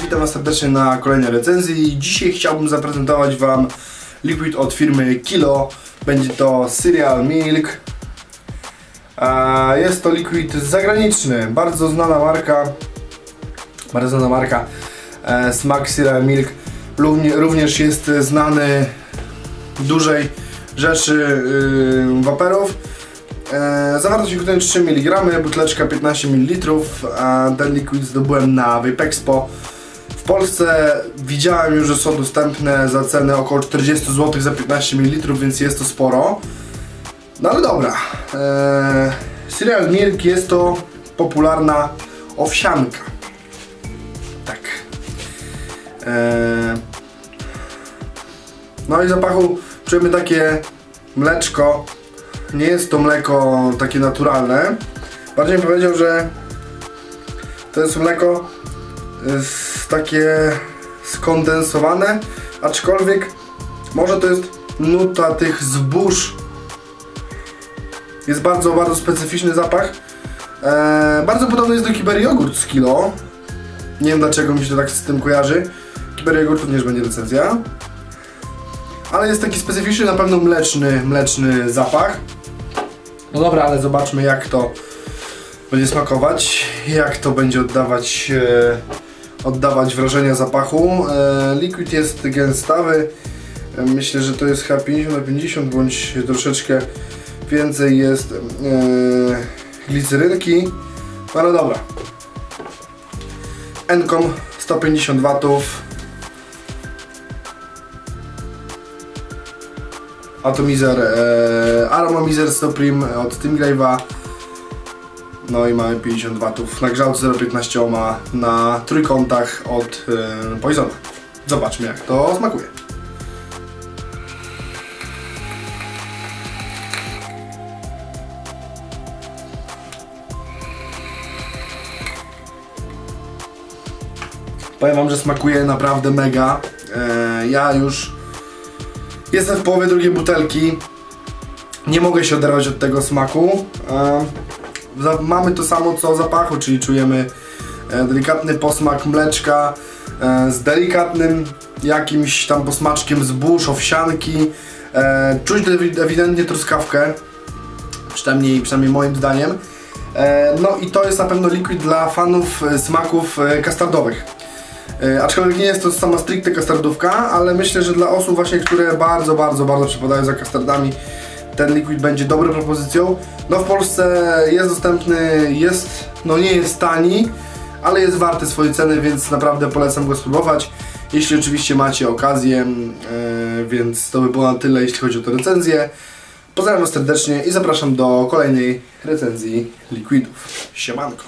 witam Was serdecznie na kolejnej recenzji. Dzisiaj chciałbym zaprezentować Wam liquid od firmy Kilo. Będzie to Cereal Milk. A, Jest to liquid zagraniczny, bardzo znana marka. Bardzo znana marka. E, Smak Cereal Milk Równie- również jest znany dużej rzeczy yy, waperów. E, zawartość liquidu 3 mg, buteleczka 15 ml, ten liquid zdobyłem na Vape Expo. Polsce widziałem już, że są dostępne za cenę około 40 zł za 15 ml, więc jest to sporo. No ale dobra. E, Cereal Milk jest to popularna owsianka. Tak. E, no i zapachu czujemy takie mleczko. Nie jest to mleko takie naturalne. Bardziej bym powiedział, że to jest mleko takie skondensowane, aczkolwiek może to jest nuta tych zbóż. Jest bardzo, bardzo specyficzny zapach. Eee, bardzo podobny jest do Kiber Jogurt z kilo. Nie wiem dlaczego mi się to tak z tym kojarzy. Kiber Jogurt również będzie recenzja. Ale jest taki specyficzny, na pewno mleczny, mleczny zapach. No dobra, ale zobaczmy jak to będzie smakować, jak to będzie oddawać, e, oddawać wrażenia zapachu. E, liquid jest gęstawy, e, myślę, że to jest chyba 50 na 50 bądź troszeczkę więcej jest e, glicerynki. Ale dobra. Encom 150 watów. Atomizer, e, Aromomizer Supreme od Stingrave'a. No i mamy 50 watów na grzałce 0,15 ohma na trójkątach od e, Poisona. Zobaczmy jak to smakuje. Powiem Wam, że smakuje naprawdę mega. E, ja już jestem w połowie drugiej butelki. Nie mogę się oderwać od tego smaku. Za- mamy to samo co zapachu, czyli czujemy e, delikatny posmak mleczka e, z delikatnym jakimś tam posmaczkiem zbóż, owsianki. E, czuć ewi- ewidentnie truskawkę, przynajmniej, przynajmniej moim zdaniem. No i to jest na pewno liquid dla fanów smaków kastardowych. Aczkolwiek nie jest to sama stricte kastardówka, ale myślę, że dla osób właśnie, które bardzo, bardzo, bardzo przepadają za kastardami, ten liquid będzie dobrą propozycją. No w Polsce jest dostępny, jest, no nie jest tani, ale jest warty swojej ceny, więc naprawdę polecam go spróbować. Jeśli oczywiście macie okazję, e, więc to by było na tyle, jeśli chodzi o tę recenzję. Pozdrawiam serdecznie i zapraszam do kolejnej recenzji liquidów. Siemanko.